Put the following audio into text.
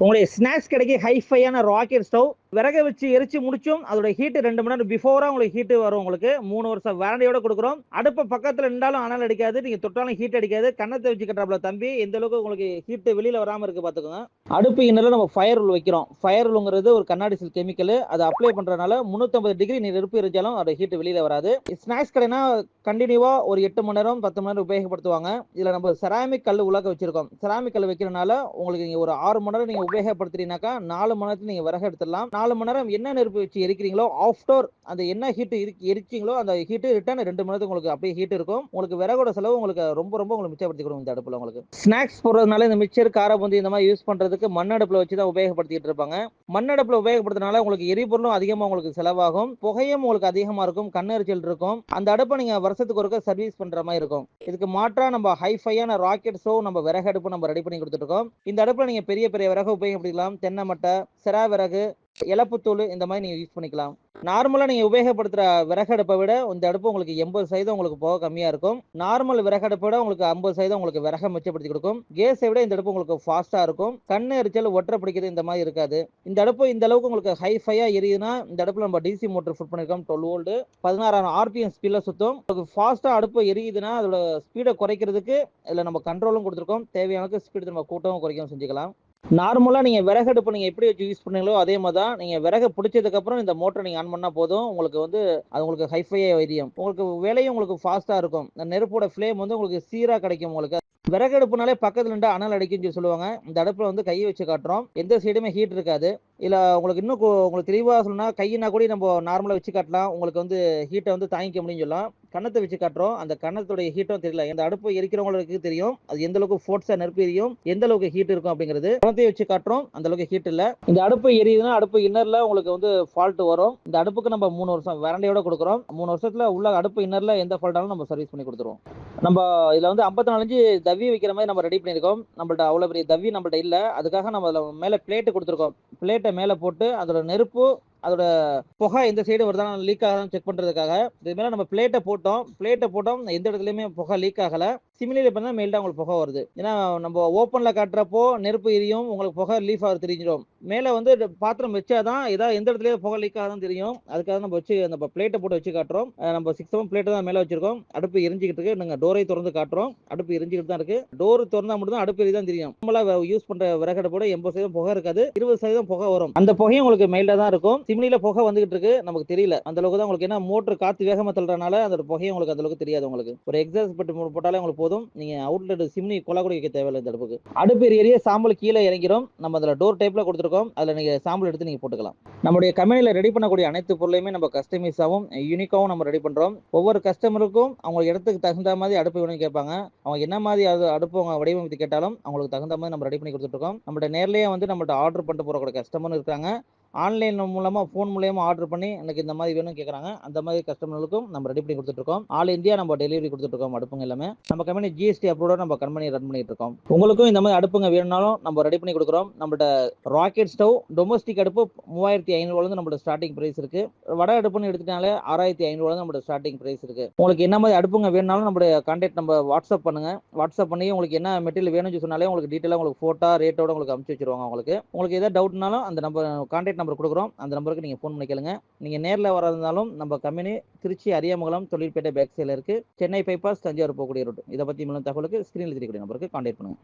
உங்களுக்கு ஸ்நாக்ஸ் கிடைக்க ஹைஃபையான rocket stove விறக வச்சு எரிச்சு முடிச்சும் அதோட ஹீட்டு ரெண்டு மணி நேரம் பிஃபோரா உங்களுக்கு ஹீட்டு வரும் உங்களுக்கு. மூணு வருஷம் வேரண்டியோட கொடுக்குறோம். அடுப்பு பக்கத்துல இருந்தாலும் அனல் அடிக்காது. நீங்க தொட்டாலும் ஹீட் அடிக்காது. கண்ணத்தை வச்சு கட்டுறாப்ல தம்பி எந்த அளவுக்கு உங்களுக்கு ஹீட்டு வெளியில வராம இருக்கு பாத்துக்கோங்க. அடுப்பு இன்னும் நம்ம ஃபயர் உள் வைக்கிறோம். ஃபயர் உள்ங்கிறது ஒரு கண்ணாடி சில் கெமிக்கல் அதை அப்ளை பண்றதுனால முந்நூற்றம்பது டிகிரி நீர் நெருப்பு எரிஞ்சாலும் அதோட ஹீட் வெளியில வராது. ஸ்நாக்ஸ் கடைனா கண்டினியூவா ஒரு எட்டு மணி நேரம் பத்து மணி நேரம் உபயோகப்படுத்துவாங்க. இதுல நம்ம செராமிக் கல் உலக வச்சிருக்கோம். செராமிக் கல் வைக்கிறனால உங்களுக்கு நீங்க ஒரு ஆறு மணி நேரம் நீங்க உபயோகப்படுத்துறீங்கன்னாக்கா நாலு மணி நேரத்துல நீங்க விறகு எடுத்துடலாம். நாலு மணி நேரம் என்ன நெருப்பு வச்சு எரிக்கிறீங்களோ ஆஃப்டர் அந்த என்ன ஹீட் எரிச்சிங்களோ அந்த ஹீட் ரிட்டர்ன் ரெண்டு மணி நேரத்துக்கு உங்களுக்கு அப்படியே ஹீட் இருக்கும். உங்களுக்கு விறகோட செலவு உங்களுக்கு ரொம்ப ரொம்ப உங்களுக்கு மிச்சப்படுத்தி கொடுக்கும் இந்த அடுப்பில் உங்களுக்கு. ஸ்நாக்ஸ் போடுறதுனால இந்த மிக்சர் காரபூந்தி இந்த மாதிரி யூஸ் பண்ணுறதுக்கு மண் அடுப்பில் வச்சு தான் உபயோகப்படுத்திட்டு இருப்பாங்க. மண் அடுப்பில் உபயோகப்படுத்துறதுனால உங்களுக்கு எரிபொருளும் அதிகமாக உங்களுக்கு செலவாகும். புகையும் உங்களுக்கு அதிகமாக இருக்கும். கண்ணெரிச்சல் இருக்கும். அந்த அடுப்பை நீங்கள் வருஷத்துக்கு ஒருக்க சர்வீஸ் பண்ணுற மாதிரி இருக்கும். இதுக்கு மாற்றாக நம்ம ஹைஃபையான ராக்கெட் ஷோ நம்ம விறகு அடுப்பு நம்ம ரெடி பண்ணி கொடுத்துருக்கோம் இந்த அடுப்பில் நீங்கள் பெரிய பெரிய விறகு உபயோகப்படுத்திக்கலாம். தென்னை மட்டை செரா விறகு இலப்புத்தூள் இந்த மாதிரி நீங்கள் யூஸ் பண்ணிக்கலாம். நார்மலாக நீங்கள் உபயோகப்படுத்துகிற விறகு அடுப்பை விட இந்த அடுப்பு உங்களுக்கு எண்பது சதவீதம் உங்களுக்கு போக கம்மியாக இருக்கும். நார்மல் விறகு அடுப்பை விட உங்களுக்கு ஐம்பது சதவீதம் உங்களுக்கு விறக மிச்சப்படுத்தி கொடுக்கும். கேஸை விட இந்த அடுப்பு உங்களுக்கு ஃபாஸ்ட்டாக இருக்கும். கண் எரிச்சல் ஒற்றை பிடிக்கிறது இந்த மாதிரி இருக்காது. இந்த அடுப்பு இந்த அளவுக்கு உங்களுக்கு ஹைஃபையாக எரியுதுன்னா இந்த அடுப்பில் நம்ம டிசி மோட்டர் ஃபிட் பண்ணிருக்கோம் டுவெல் வோல்டு பதினாறாயிரம் ஆர்பிஎம் ஸ்பீடில் சுத்தம். உங்களுக்கு ஃபாஸ்ட்டாக அடுப்பு எரியுதுன்னா அதோட ஸ்பீடை குறைக்கிறதுக்கு இதில் நம்ம கண்ட்ரோலும் கொடுத்துருக்கோம். தேவையான ஸ்பீடு நம்ம கூட்டமும் குறைக்கவும் செஞ்சுக்கலாம். நார்மலாக நீங்கள் விறகு அடுப்பு நீங்கள் எப்படி வச்சு யூஸ் பண்ணீங்களோ அதே மாதிரி தான் நீங்கள் விறகு பிடிச்சதுக்கப்புறம் இந்த மோட்டரை நீங்கள் ஆன் பண்ணால் போதும். உங்களுக்கு வந்து அது உங்களுக்கு ஹைஃபை எரியும். உங்களுக்கு வேலையும் உங்களுக்கு ஃபாஸ்ட்டாக இருக்கும். அந்த நெருப்போட ஃப்ளேம் வந்து உங்களுக்கு சீராக கிடைக்கும் உங்களுக்கு. விறகு அடுப்புனாலே பக்கத்துல இருந்து அனல் அடிக்கும்னு சொல்லி சொல்லுவாங்க. இந்த அடுப்புல வந்து கையை வச்சு காட்டுறோம். எந்த சைடுமே ஹீட் இருக்காது. இல்ல உங்களுக்கு இன்னும் உங்களுக்கு தெளிவா சொல்லணும்னா கையினா கூட நம்ம நார்மலா வச்சு காட்டலாம். உங்களுக்கு வந்து ஹீட்டை வந்து தாங்கிக்க முடியும்னு சொல்லலாம். கண்ணத்தை வச்சு காட்டுறோம். அந்த கண்ணத்துடைய ஹீட்டும் தெரியல. இந்த அடுப்பு எரிக்கிறவங்களுக்கு தெரியும். அது எந்த அளவுக்கு ஃபோர்ஸா நெருப்பு எரியும் எந்த அளவுக்கு ஹீட் இருக்கும் அப்படிங்கிறது. கணத்தையும் வச்சு காட்டுறோம். அந்த அளவுக்கு ஹீட் இல்ல. இந்த அடுப்பு எரியுதுன்னா அடுப்பு இன்னர்ல உங்களுக்கு வந்து ஃபால்ட் வரும். இந்த அடுப்புக்கு நம்ம மூணு வருஷம் வேரண்டையோட கொடுக்குறோம். மூணு வருஷத்துல உள்ள அடுப்பு இன்னர்ல எந்த ஃபால்ட்டாலும் நம்ம சர்வீஸ் பண்ணி கொடுத்துருவோம். நம்ம இதுல வந்து ஐம்பத்தி நாலஞ்சு தவி வைக்கிற மாதிரி நம்ம ரெடி பண்ணியிருக்கோம். நம்மள்ட்ட அவ்வளோ பெரிய தவி நம்மள்ட்ட இல்லை. அதுக்காக நம்ம அதில் மேலே பிளேட்டு கொடுத்துருக்கோம். பிளேட்டை மேலே போட்டு அதோட நெருப்பு அதோட புகை எந்த சைடு வருதா லீக் ஆகாதான் செக் பண்றதுக்காக. இது மேலே நம்ம பிளேட்டை போட்டோம். பிளேட்டை போட்டோம். எந்த இடத்துலையுமே புகை லீக் ஆகல. சிமிலியில் பண்ணா மெயில்டாக உங்களுக்கு புகை வருது. ஏன்னா நம்ம ஓப்பனில் காட்டுறப்போ நெருப்பு எரியும் உங்களுக்கு புகை லீஃப் ஆகுது தெரிஞ்சிடும். மேலே வந்து பாத்திரம் வச்சாதான் ஏதாவது எந்த இடத்துல புகை லீக் ஆகாதான் தெரியும். அதுக்காக நம்ம வச்சு நம்ம பிளேட்டை போட்டு வச்சு காட்டுறோம். நம்ம சிக்ஸ் செவன் பிளேட்டை தான் மேலே வச்சிருக்கோம். அடுப்பு எரிஞ்சிக்கிட்டு இருக்கு. நாங்கள் டோரை திறந்து காட்டுறோம். அடுப்பு எரிஞ்சிக்கிட்டு தான் இருக்கு. டோர் திறந்தா மட்டும் தான் அடுப்பு எரிதான் தெரியும். நம்மளா யூஸ் பண்ற விறகடுப்போட எண்பது சதவீதம் புகை இருக்காது. இருபது சதவீதம் புகை வரும். அந்த புகையும் உங்களுக்கு மைல்டா தான் இருக்கும். திமினில புகை வந்துகிட்டு இருக்கு. நமக்கு தெரியல. அந்த அளவுக்கு தான் உங்களுக்கு ஏன்னா மோட்டர் காத்து வேகமா தள்ளுறதுனால அந்த புகையும் உங்களுக்கு அந்த அளவுக்கு தெரியாது உங்களுக்கு. ஒரு எக்ஸாஸ்ட் பட்டு போட்டாலே உங்களுக்கு போதும். நீங்க அவுட்லெட் சிம்னி கொலை கூட வைக்க தேவையில்லை இந்த அடுப்புக்கு. அடுப்பு எரிய சாம்பல் கீழே இறங்கிடும் நம்ம அதுல டோர் டைப்ல கொடுத்துருக்கோம். அதுல நீங்க சாம்பல் எடுத்து நீங்க போட்டுக்கலாம். நம்முடைய கம்பெனியில் ரெடி பண்ணக்கூடிய அனைத்து பொருளையுமே நம்ம கஸ்டமைஸாவும் யூனிக்காவும் நம்ம ரெடி பண்றோம். ஒவ்வொரு கஸ்டமருக்கும் அவங்க இடத்துக்கு தகுந்த மாதிரி அடுப்பு வேணும்னு கேட்பாங்க. அவங்க என்ன மாதிரி அது அடுப்பு அவங்க வடிவமைத்து கேட்டாலும் அவங்களுக்கு தகுந்த மாதிரி நம்ம ரெடி பண்ணி கொடுத்துருக்கோம் இருக்கோம். நம்மள்ட்ட வந்து நம்மள்ட்ட ஆர்டர் பண்ணிட்டு போகிற கஸ்டமரும் இருக்காங்க ஆன்லைன் மூலமா ஃபோன் மூலயமா ஆர்டர் பண்ணி எனக்கு இந்த மாதிரி வேணும்னு கேட்குறாங்க அந்த மாதிரி கஸ்டமர்களுக்கும் நம்ம ரெடி பண்ணி கொடுத்துட்ருக்கோம். ஆல் இந்தியா நம்ம டெலிவரி கொடுத்துட்டு இருக்கோம் அடுப்புங்க எல்லாமே. நம்ம கம்பெனி ஜிஎஸ்டி அப்ரூவோட நம்ம கம்பெனி ரன் பண்ணிட்டு இருக்கோம் உங்களுக்கும் இந்த மாதிரி அடுப்புங்க வேணும்னாலும் நம்ம ரெடி பண்ணி கொடுக்குறோம். நம்மள்ட்ட ராக்கெட் ஸ்டவ் டொமஸ்டிக் அடுப்பு மூவாயிரத்தி ஐநூறுலேருந்து நம்மளோட ஸ்டார்டிங் பிரைஸ் இருக்கு. வட அடுப்புன்னு எடுத்துட்டாலே ஆறாயிரத்தி ஐநூறுலேருந்து நம்மளோட ஸ்டார்டிங் பிரைஸ் இருக்கு. உங்களுக்கு என்ன மாதிரி அடுப்புங்க வேணும்னாலும் நம்மளுடைய கான்டாக்ட் நம்ம வாட்ஸ்அப் பண்ணுங்க. வாட்ஸ்அப் பண்ணி உங்களுக்கு என்ன மெட்டீரியல் வேணும்னு சொன்னாலே உங்களுக்கு டீட்டெயிலாக உங்களுக்கு ஃபோட்டோ ரேட்டோட உங்களுக்கு அனுப்பிச்சு வச்சிருவாங்க உங்களுக்கு உங்களுக்கு எதாவது டவுட்னாலும் அந்த நம்ம கான்டாக்ட் நம்பர் கொடுக்குறோம். அந்த நம்பருக்கு நீங்கள் ஃபோன் பண்ணி கேளுங்க. நீங்கள் நேரில் வரதுனாலும் நம்ம கம்பெனி திருச்சி அரியமங்கலம் தொழிற்பேட்டை பேக் சைடில் இருக்கு. சென்னை பைபாஸ் தஞ்சாவூர் போகக்கூடிய ரோடு இதை பற்றி மேலும் தகவலுக்கு ஸ்க்ரீனில் தெரியக்கூடிய நம்பருக்கு கான்டாக்ட் பண்ணுங்க.